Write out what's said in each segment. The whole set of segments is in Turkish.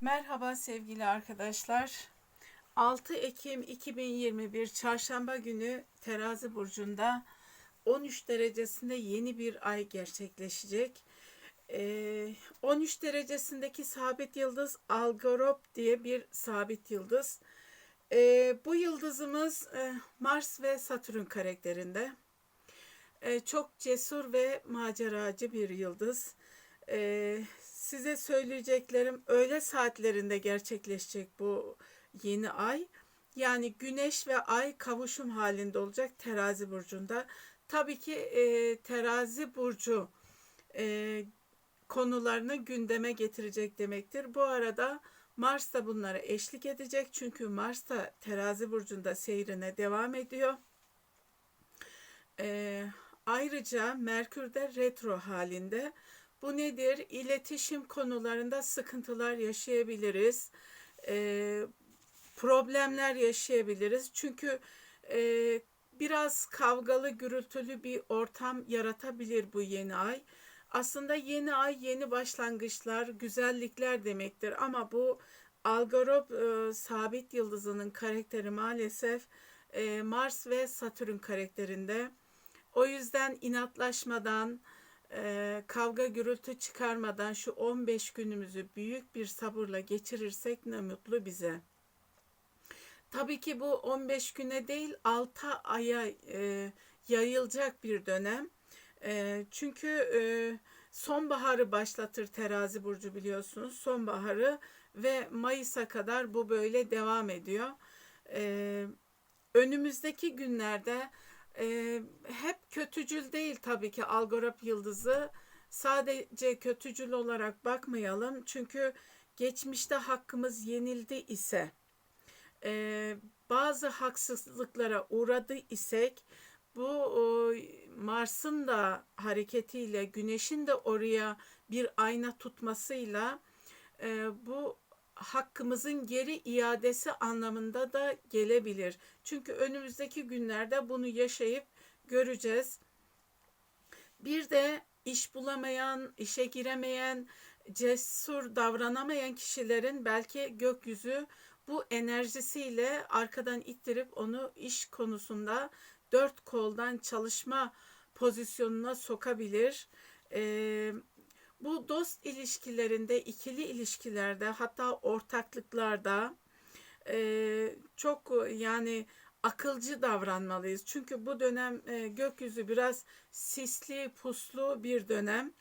Merhaba sevgili arkadaşlar. 6 Ekim 2021 Çarşamba günü Terazi burcunda 13 derecesinde yeni bir ay gerçekleşecek. Ee, 13 derecesindeki sabit yıldız Algorop diye bir sabit yıldız. Ee, bu yıldızımız e, Mars ve Satürn karakterinde. Ee, çok cesur ve maceracı bir yıldız. Size söyleyeceklerim öğle saatlerinde gerçekleşecek bu yeni ay. Yani güneş ve ay kavuşum halinde olacak terazi burcunda. Tabii ki e, terazi burcu e, konularını gündeme getirecek demektir. Bu arada Mars da bunlara eşlik edecek. Çünkü Mars da terazi burcunda seyrine devam ediyor. E, ayrıca Merkür de retro halinde. Bu nedir? İletişim konularında sıkıntılar yaşayabiliriz. E, problemler yaşayabiliriz. Çünkü e, biraz kavgalı, gürültülü bir ortam yaratabilir bu yeni ay. Aslında yeni ay yeni başlangıçlar, güzellikler demektir ama bu Algorop e, sabit yıldızının karakteri maalesef e, Mars ve Satürn karakterinde. O yüzden inatlaşmadan, kavga gürültü çıkarmadan şu 15 günümüzü büyük bir sabırla geçirirsek ne mutlu bize. Tabii ki bu 15 güne değil 6 aya e, yayılacak bir dönem. E, çünkü e, sonbaharı başlatır terazi burcu biliyorsunuz. Sonbaharı ve Mayıs'a kadar bu böyle devam ediyor. E, önümüzdeki günlerde e, hep kötücül değil tabii ki Algorap yıldızı. Sadece kötücül olarak bakmayalım. Çünkü geçmişte hakkımız yenildi ise e, bazı haksızlıklara uğradı isek bu e, Mars'ın da hareketiyle Güneş'in de oraya bir ayna tutmasıyla e, bu hakkımızın geri iadesi anlamında da gelebilir. Çünkü önümüzdeki günlerde bunu yaşayıp göreceğiz. Bir de iş bulamayan, işe giremeyen, cesur davranamayan kişilerin belki gökyüzü bu enerjisiyle arkadan ittirip onu iş konusunda dört koldan çalışma pozisyonuna sokabilir. Ee, bu dost ilişkilerinde, ikili ilişkilerde hatta ortaklıklarda e, çok yani akılcı davranmalıyız. Çünkü bu dönem e, gökyüzü biraz sisli, puslu bir dönem.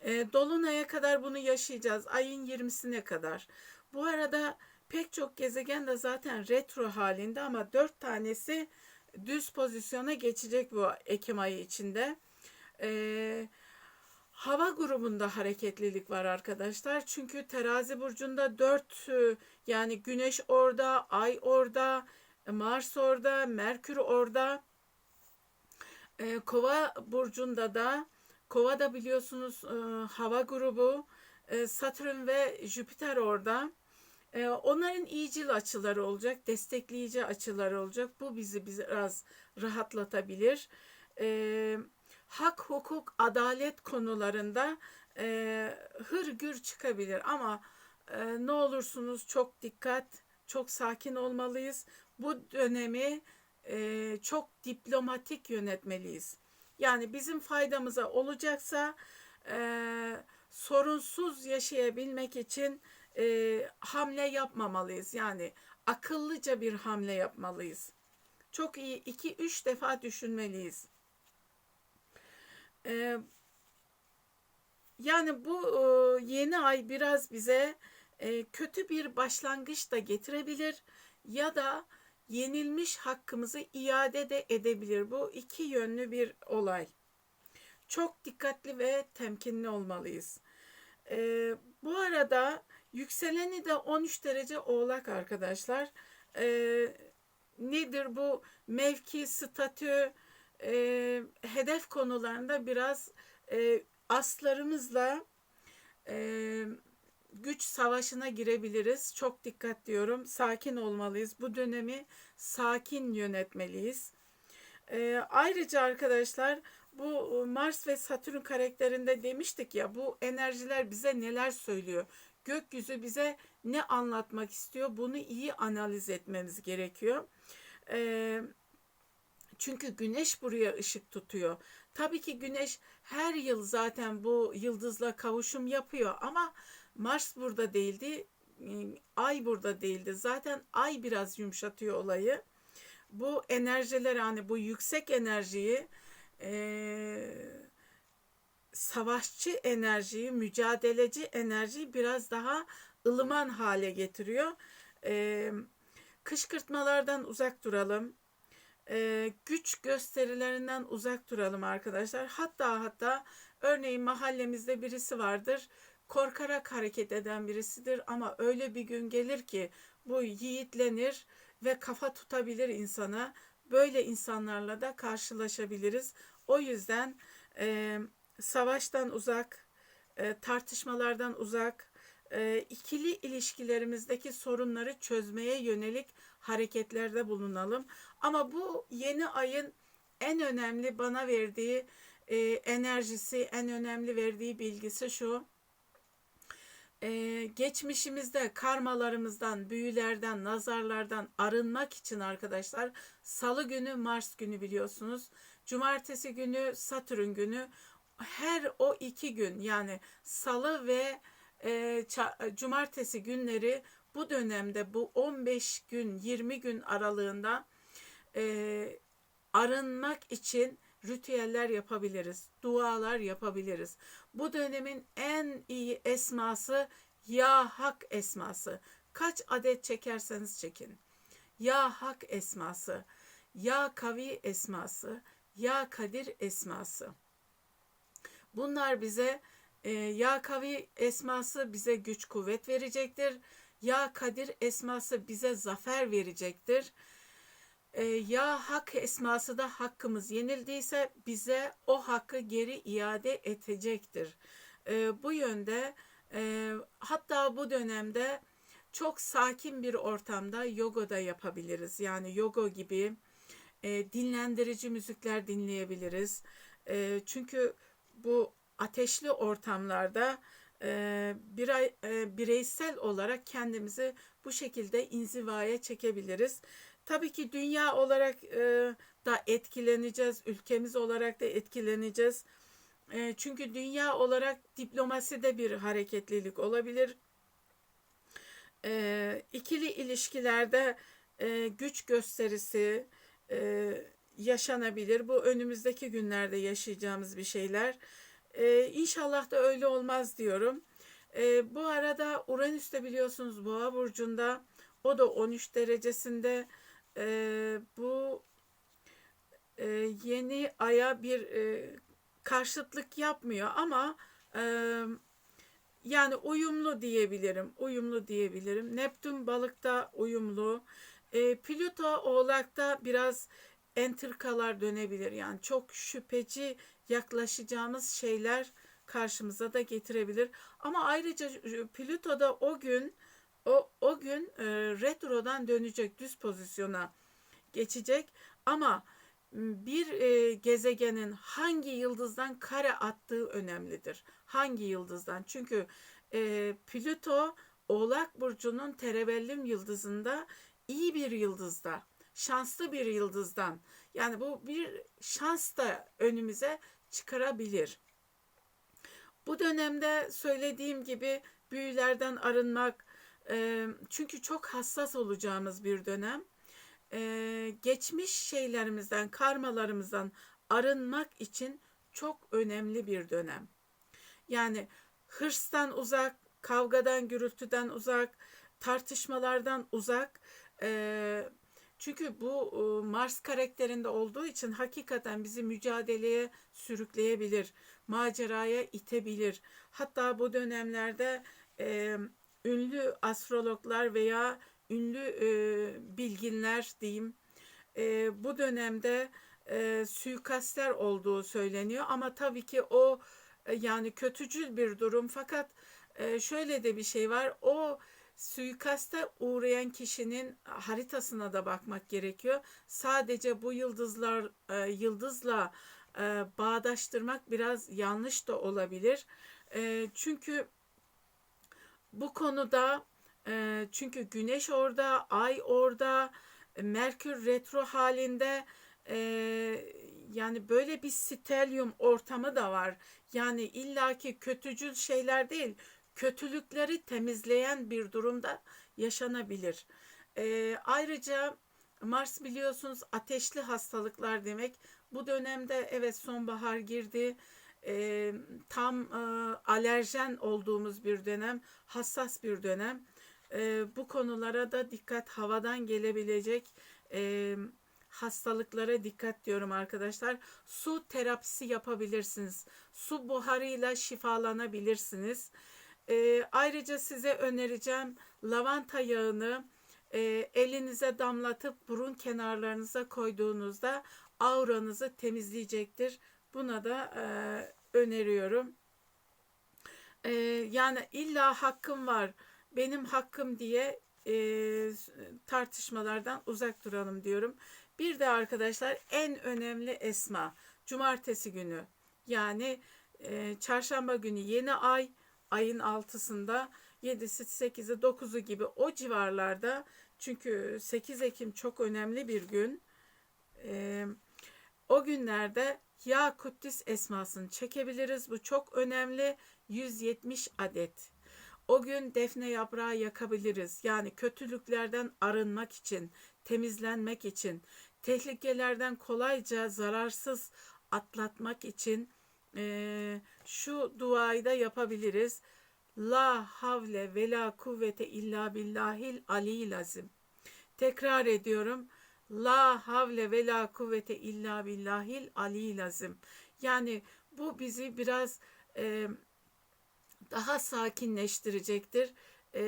E, Dolunay'a kadar bunu yaşayacağız. Ayın 20'sine kadar. Bu arada pek çok gezegen de zaten retro halinde ama dört tanesi düz pozisyona geçecek bu Ekim ayı içinde. Eee hava grubunda hareketlilik var arkadaşlar. Çünkü terazi burcunda dört e, yani güneş orada, ay orada, Mars orada, Merkür orada. E, Kova burcunda da Kova da biliyorsunuz e, hava grubu. Satürn ve Jüpiter orada. Onların iyicil açıları olacak, destekleyici açıları olacak. Bu bizi biraz rahatlatabilir. Eee hak, hukuk, adalet konularında e, hırgür çıkabilir ama e, ne olursunuz çok dikkat, çok sakin olmalıyız. Bu dönemi e, çok diplomatik yönetmeliyiz. Yani bizim faydamıza olacaksa e, sorunsuz yaşayabilmek için e, hamle yapmamalıyız. Yani akıllıca bir hamle yapmalıyız. Çok iyi iki üç defa düşünmeliyiz. Yani bu yeni ay biraz bize kötü bir başlangıç da getirebilir ya da yenilmiş hakkımızı iade de edebilir. Bu iki yönlü bir olay. Çok dikkatli ve temkinli olmalıyız. Bu arada yükseleni de 13 derece oğlak arkadaşlar. Nedir bu mevki, statü, e, hedef konularında biraz e, aslarımızla e, güç savaşına girebiliriz. Çok dikkat diyorum. Sakin olmalıyız. Bu dönemi sakin yönetmeliyiz. E, ayrıca arkadaşlar bu Mars ve Satürn karakterinde demiştik ya bu enerjiler bize neler söylüyor? gökyüzü bize ne anlatmak istiyor bunu iyi analiz etmemiz gerekiyor. Ee, çünkü güneş buraya ışık tutuyor. Tabii ki güneş her yıl zaten bu yıldızla kavuşum yapıyor ama Mars burada değildi, ay burada değildi. Zaten ay biraz yumuşatıyor olayı. Bu enerjiler hani bu yüksek enerjiyi e, savaşçı enerjiyi, mücadeleci enerjiyi biraz daha ılıman hale getiriyor. E, kışkırtmalardan uzak duralım. Güç gösterilerinden uzak duralım arkadaşlar. Hatta hatta örneğin mahallemizde birisi vardır. Korkarak hareket eden birisidir ama öyle bir gün gelir ki bu yiğitlenir ve kafa tutabilir insana. Böyle insanlarla da karşılaşabiliriz. O yüzden e, savaştan uzak, e, tartışmalardan uzak, e, ikili ilişkilerimizdeki sorunları çözmeye yönelik hareketlerde bulunalım. Ama bu yeni ayın en önemli bana verdiği e, enerjisi, en önemli verdiği bilgisi şu. Ee, geçmişimizde karmalarımızdan, büyülerden, nazarlardan arınmak için arkadaşlar salı günü Mars günü biliyorsunuz. Cumartesi günü Satürn günü. Her o iki gün yani salı ve e, cumartesi günleri bu dönemde bu 15 gün 20 gün aralığında e, arınmak için ritüeller yapabiliriz, dualar yapabiliriz. Bu dönemin en iyi esması Ya Hak esması. Kaç adet çekerseniz çekin. Ya Hak esması, Ya Kavi esması, Ya Kadir esması. Bunlar bize e, Ya Kavi esması bize güç kuvvet verecektir. Ya Kadir esması bize zafer verecektir e, ya hak esması da hakkımız yenildiyse bize o hakkı geri iade edecektir. E, bu yönde e, hatta bu dönemde çok sakin bir ortamda yoga da yapabiliriz. Yani yoga gibi e, dinlendirici müzikler dinleyebiliriz. E, çünkü bu ateşli ortamlarda birey, bireysel olarak kendimizi bu şekilde inzivaya çekebiliriz. Tabii ki dünya olarak da etkileneceğiz, ülkemiz olarak da etkileneceğiz. Çünkü dünya olarak diplomasi de bir hareketlilik olabilir. E, ikili ilişkilerde güç gösterisi yaşanabilir. Bu önümüzdeki günlerde yaşayacağımız bir şeyler. E, inşallah da öyle olmaz diyorum. E, bu arada Uranüs de biliyorsunuz Boğa burcunda. O da 13 derecesinde e, bu e, yeni aya bir e, karşıtlık yapmıyor ama e, yani uyumlu diyebilirim. Uyumlu diyebilirim. Neptün balıkta uyumlu. E, Plüto oğlakta biraz entrikalar dönebilir. Yani çok şüpheci yaklaşacağımız şeyler karşımıza da getirebilir. Ama ayrıca Plüto da o gün o, o gün e, retrodan dönecek düz pozisyona geçecek ama bir e, gezegenin hangi yıldızdan kare attığı önemlidir. Hangi yıldızdan? Çünkü e, Plüto Oğlak Burcu'nun terebellüm yıldızında iyi bir yıldızda, şanslı bir yıldızdan. Yani bu bir şans da önümüze çıkarabilir. Bu dönemde söylediğim gibi büyülerden arınmak, çünkü çok hassas olacağımız bir dönem. geçmiş şeylerimizden, karmalarımızdan arınmak için çok önemli bir dönem. Yani hırstan uzak, kavgadan, gürültüden uzak, tartışmalardan uzak. Çünkü bu Mars karakterinde olduğu için hakikaten bizi mücadeleye sürükleyebilir, maceraya itebilir. Hatta bu dönemlerde ünlü astrologlar veya ünlü e, bilginler diyeyim e, bu dönemde e, suikastler olduğu söyleniyor. Ama tabii ki o e, yani kötücül bir durum. Fakat e, şöyle de bir şey var. O suikasta uğrayan kişinin haritasına da bakmak gerekiyor. Sadece bu yıldızlar e, yıldızla e, bağdaştırmak biraz yanlış da olabilir. E, çünkü bu konuda çünkü güneş orada, ay orada, Merkür retro halinde yani böyle bir stelyum ortamı da var. Yani illaki kötücül şeyler değil, kötülükleri temizleyen bir durumda yaşanabilir. E, ayrıca Mars biliyorsunuz ateşli hastalıklar demek. Bu dönemde evet sonbahar girdi. E, tam e, alerjen olduğumuz bir dönem, hassas bir dönem. E, bu konulara da dikkat, havadan gelebilecek e, hastalıklara dikkat diyorum arkadaşlar. Su terapisi yapabilirsiniz. Su buharıyla şifalanabilirsiniz. E, ayrıca size önereceğim lavanta yağını e, elinize damlatıp burun kenarlarınıza koyduğunuzda auranızı temizleyecektir. Buna da e, öneriyorum. E, yani illa hakkım var, benim hakkım diye e, tartışmalardan uzak duralım diyorum. Bir de arkadaşlar en önemli esma cumartesi günü yani e, çarşamba günü yeni ay ayın altısında 7'si 8'i 9'u gibi o civarlarda çünkü 8 Ekim çok önemli bir gün. E, o günlerde Ya Kuddis esmasını çekebiliriz. Bu çok önemli. 170 adet. O gün defne yaprağı yakabiliriz. Yani kötülüklerden arınmak için, temizlenmek için, tehlikelerden kolayca zararsız atlatmak için e, şu duayı da yapabiliriz. La havle ve la kuvvete illa billahil ali lazim. Tekrar ediyorum. La havle ve la kuvvete illa billahil ali lazım. Yani bu bizi biraz e, daha sakinleştirecektir. E,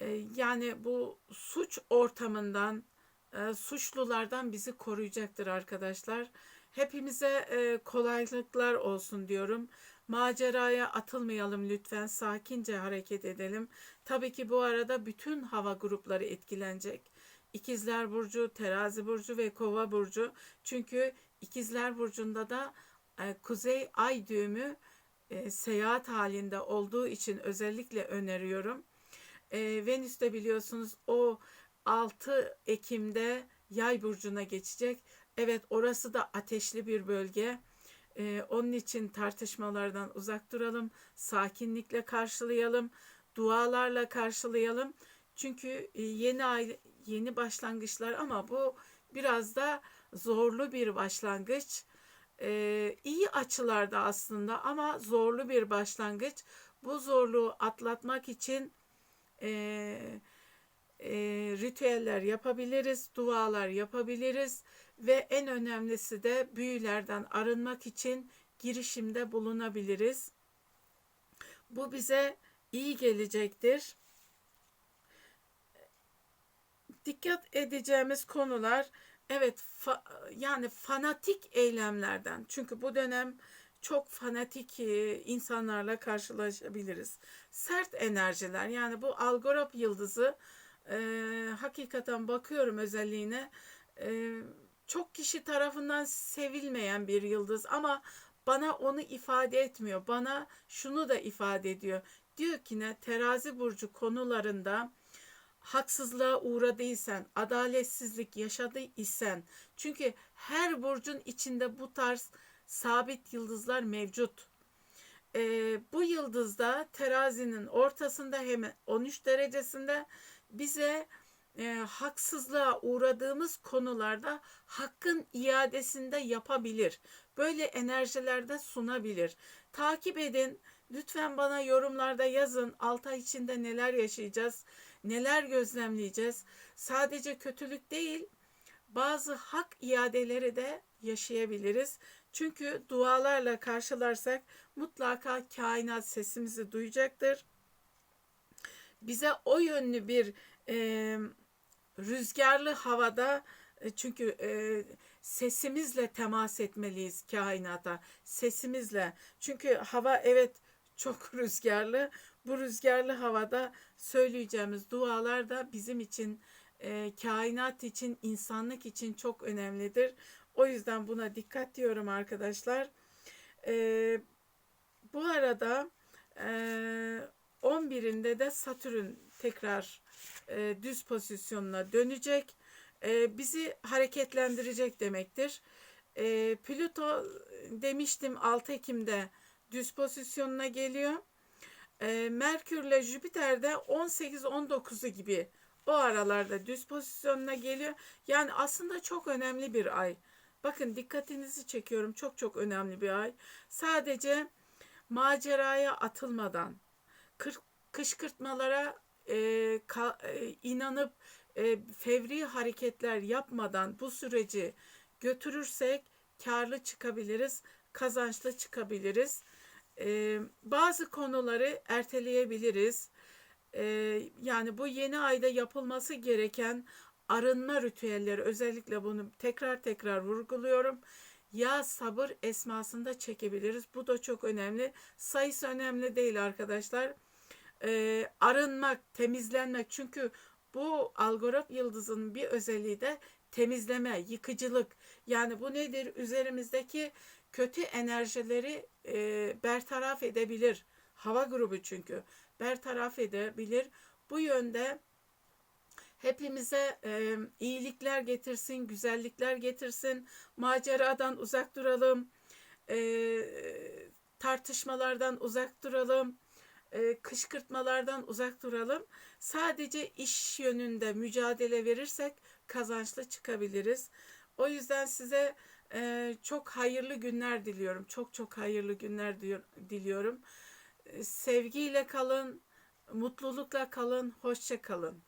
e, yani bu suç ortamından, e, suçlulardan bizi koruyacaktır arkadaşlar. Hepimize e, kolaylıklar olsun diyorum. Maceraya atılmayalım lütfen. Sakince hareket edelim. Tabii ki bu arada bütün hava grupları etkilenecek. İkizler Burcu, Terazi Burcu ve Kova Burcu. Çünkü İkizler Burcu'nda da e, Kuzey Ay düğümü e, seyahat halinde olduğu için özellikle öneriyorum. E, Venüs de biliyorsunuz o 6 Ekim'de Yay burcuna geçecek. Evet orası da ateşli bir bölge. Ee, onun için tartışmalardan uzak duralım, sakinlikle karşılayalım, dualarla karşılayalım. Çünkü e, yeni ay, yeni başlangıçlar ama bu biraz da zorlu bir başlangıç. Ee, iyi açılarda aslında ama zorlu bir başlangıç. Bu zorluğu atlatmak için e, e, ritüeller yapabiliriz, dualar yapabiliriz ve en önemlisi de büyülerden arınmak için girişimde bulunabiliriz. Bu bize iyi gelecektir. Dikkat edeceğimiz konular evet fa, yani fanatik eylemlerden çünkü bu dönem çok fanatik e, insanlarla karşılaşabiliriz. Sert enerjiler yani bu Algorop yıldızı e, hakikaten bakıyorum özelliğine e, çok kişi tarafından sevilmeyen bir yıldız ama bana onu ifade etmiyor. Bana şunu da ifade ediyor. Diyor ki ne terazi burcu konularında haksızlığa uğradıysan, adaletsizlik yaşadıysan çünkü her burcun içinde bu tarz sabit yıldızlar mevcut. Ee, bu yıldızda terazinin ortasında hemen 13 derecesinde bize e, haksızlığa uğradığımız konularda hakkın iadesinde yapabilir. Böyle enerjilerde sunabilir. Takip edin. Lütfen bana yorumlarda yazın. 6 ay içinde neler yaşayacağız? Neler gözlemleyeceğiz? Sadece kötülük değil, bazı hak iadeleri de yaşayabiliriz. Çünkü dualarla karşılarsak mutlaka kainat sesimizi duyacaktır. Bize o yönlü bir e, rüzgarlı havada e, çünkü e, sesimizle temas etmeliyiz kainata. Sesimizle. Çünkü hava evet çok rüzgarlı. Bu rüzgarlı havada söyleyeceğimiz dualar da bizim için, e, kainat için, insanlık için çok önemlidir. O yüzden buna dikkat diyorum arkadaşlar. E, bu arada e, 11'inde de Satürn tekrar e, düz pozisyonuna dönecek. E, bizi hareketlendirecek demektir. E, Plüto demiştim 6 Ekim'de düz pozisyonuna geliyor. E, Merkürle Jüpiter de 18-19'u gibi o aralarda düz pozisyonuna geliyor. Yani aslında çok önemli bir ay. Bakın dikkatinizi çekiyorum. Çok çok önemli bir ay. Sadece maceraya atılmadan, kışkırtmalara e, ka, e, inanıp e, fevri hareketler yapmadan bu süreci götürürsek karlı çıkabiliriz, kazançlı çıkabiliriz. E, bazı konuları erteleyebiliriz. E, yani bu yeni ayda yapılması gereken arınma ritüelleri özellikle bunu tekrar tekrar vurguluyorum. Ya sabır esmasında çekebiliriz. Bu da çok önemli. Sayısı önemli değil arkadaşlar. Ee, arınmak, temizlenmek. Çünkü bu algorop yıldızının bir özelliği de temizleme, yıkıcılık. Yani bu nedir? Üzerimizdeki kötü enerjileri e, bertaraf edebilir. Hava grubu çünkü bertaraf edebilir. Bu yönde hepimize e, iyilikler getirsin, güzellikler getirsin, maceradan uzak duralım, e, tartışmalardan uzak duralım, e, kışkırtmalardan uzak duralım. Sadece iş yönünde mücadele verirsek kazançlı çıkabiliriz. O yüzden size e, çok hayırlı günler diliyorum. Çok çok hayırlı günler diyor, diliyorum. E, sevgiyle kalın, mutlulukla kalın, hoşça kalın.